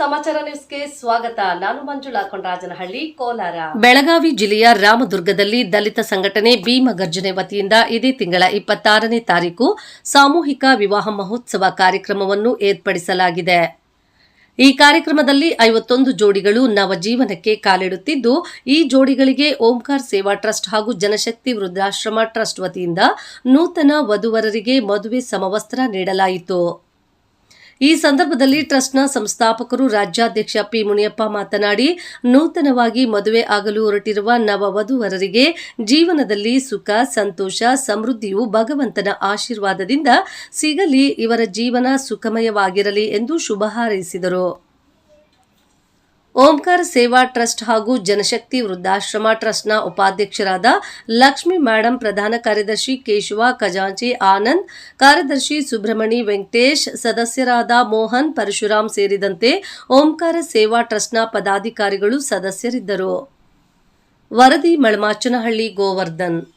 ಸಮಾಚಾರ ನ್ಯೂಸ್ಗೆ ಸ್ವಾಗತ. ನಾನು ಮಂಜುಳಾ ಕೊಂಡರಾಜನಹಳ್ಳಿ ಕೋಲಾರ. ಬೆಳಗಾವಿ ಜಿಲ್ಲೆಯ ರಾಮದುರ್ಗದಲ್ಲಿ ದಲಿತ ಸಂಘಟನೆ ಭೀಮ ವತಿಯಿಂದ ಇದೇ ತಿಂಗಳ ಇಪ್ಪತ್ತಾರನೇ ತಾರೀಕು ಸಾಮೂಹಿಕ ವಿವಾಹ ಮಹೋತ್ಸವ ಕಾರ್ಯಕ್ರಮವನ್ನು ಏರ್ಪಡಿಸಲಾಗಿದೆ. ಈ ಕಾರ್ಯಕ್ರಮದಲ್ಲಿ ಐವತ್ತೊಂದು ಜೋಡಿಗಳು ನವಜೀವನಕ್ಕೆ ಕಾಲಿಡುತ್ತಿದ್ದು, ಈ ಜೋಡಿಗಳಿಗೆ ಓಂಕಾರ್ ಸೇವಾ ಟ್ರಸ್ಟ್ ಹಾಗೂ ಜನಶಕ್ತಿ ವೃದ್ಧಾಶ್ರಮ ಟ್ರಸ್ಟ್ ವತಿಯಿಂದ ನೂತನ ವಧುವರರಿಗೆ ಮದುವೆ ಸಮವಸ್ತ್ರ ನೀಡಲಾಯಿತು. ಈ ಸಂದರ್ಭದಲ್ಲಿ ಟ್ರಸ್ಟ್ನ ಸಂಸ್ಥಾಪಕರು ರಾಜ್ಯಾಧ್ಯಕ್ಷ ಪಿ ಮುನಿಯಪ್ಪ ಮಾತನಾಡಿ, ನೂತನವಾಗಿ ಮದುವೆ ಆಗಲು ಹೊರಟಿರುವ ನವ ವಧುವರರಿಗೆ ಜೀವನದಲ್ಲಿ ಸುಖ, ಸಂತೋಷ, ಸಮೃದ್ಧಿಯು ಭಗವಂತನ ಆಶೀರ್ವಾದದಿಂದ ಸಿಗಲಿ, ಇವರ ಜೀವನ ಸುಖಮಯವಾಗಿರಲಿ ಎಂದು ಶುಭ ಹಾರೈಸಿದರು. ಓಂಕಾರ ಸೇವಾ ಟ್ರಸ್ಟ್ ಹಾಗೂ ಜನಶಕ್ತಿ ವೃದ್ಧಾಶ್ರಮ ಟ್ರಸ್ಟ್ನ ಉಪಾಧ್ಯಕ್ಷರಾದ ಲಕ್ಷ್ಮಿ ಮೇಡಂ, ಪ್ರಧಾನ ಕಾರ್ಯದರ್ಶಿ ಕೇಶವ ಖಜಾಂಚಿ ಆನಂದ್, ಕಾರ್ಯದರ್ಶಿ ಸುಬ್ರಹ್ಮಣಿ ವೆಂಕಟೇಶ್, ಸದಸ್ಯರಾದ ಮೋಹನ್ ಪರಶುರಾಮ್ ಸೇರಿದಂತೆ ಓಂಕಾರ ಸೇವಾ ಟ್ರಸ್ಟ್ನ ಪದಾಧಿಕಾರಿಗಳು ಸದಸ್ಯರಿದ್ದರು. ವರದಿ ಮಳಮಾಚನಹಳ್ಳಿ ಗೋವರ್ಧನ್.